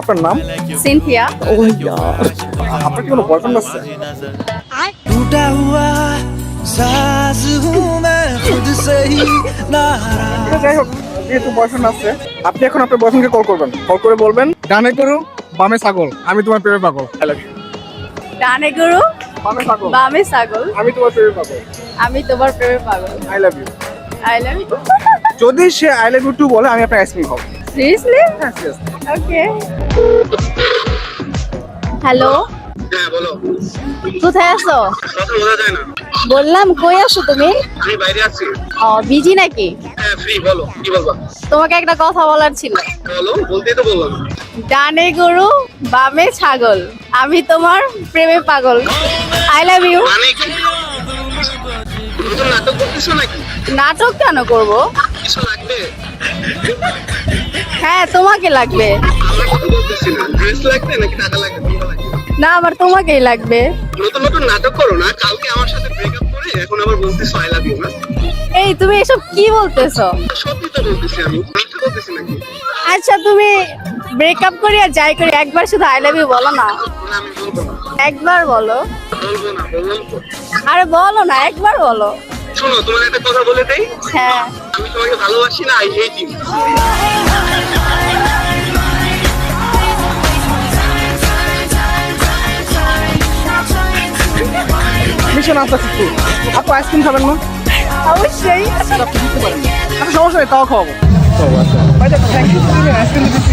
আপনার নাম? সিনথিয়া ও আপনার কি কোনো বয়ফ্রেন্ড আছে? টুটা হুয়া সাজ খুদ যাই হোক যেহেতু বয়ফ্রেন্ড আছে আপনি এখন আপনার বয়ফ্রেন্ডকে কল করবেন। কল করে বলবেন ডানে করু বামে ছাগল আমি তোমার প্রেমে পাগল। ডানে করু বামে ছাগল। বামে ছাগল। আমি তোমার প্রেমে পাগল। আমি তোমার প্রেমে পাগল। I love you I love you যদি সে আই লাভ ইউ টু বলে আমি আপনার আইসক্রিম খাব। সিরিয়াসলি সিরিয়াস ওকে হ্যালো হ্যাঁ বলো। কোথায় আছো? কথা বোঝা যায় না। বললাম কই আছো তুমি? আমি বাইরে আছি। ও বিজি নাকি? হ্যাঁ ফ্রি বলো কি বলবা? তোমাকে একটা কথা বলার ছিল। বলো বলতেই তো বললাম। ডানে গরু বামে ছাগল। আমি তোমার প্রেমে পাগল। আই লাভ ইউ মানে কি? নাটক করতেছো নাকি? নাটক কেন করব? কিছু লাগবে? হ্যাঁ তোমাকে লাগবে। না ড্রেস লাগবে নাকি টাকা লাগবে? কোনটা লাগবে? না আমার তোমাকেই লাগবে। নতুন নতুন নাটক করো না কালকে আমার সাথে ব্রেকআপ করে এখন আবার বলতেছো আই লাভ ইউ না? এই তুমি এসব কি বলতেছো? সত্যি তো বলতেছি আমি মিথ্যা বলতেছি নাকি? আচ্ছা তুমি ব্রেকআপ করি আর যাই করি একবার শুধু আই লাভ ইউ বলো না। না আমি বলব না। একবার বলো। বলব না বলব আরে বলো না একবার বলো। শোনো তোমার একটা কথা বলে দেই। হ্যাঁ। আমি তোমাকে ভালোবাসি না I hate you mission unsuccessful আপু আইসক্রিম খাবেন না? অবশ্যই। আচ্ছা সমস্যা নেই তাও খাওয়াবো। দেখো আইসক্রিম দিচ্ছি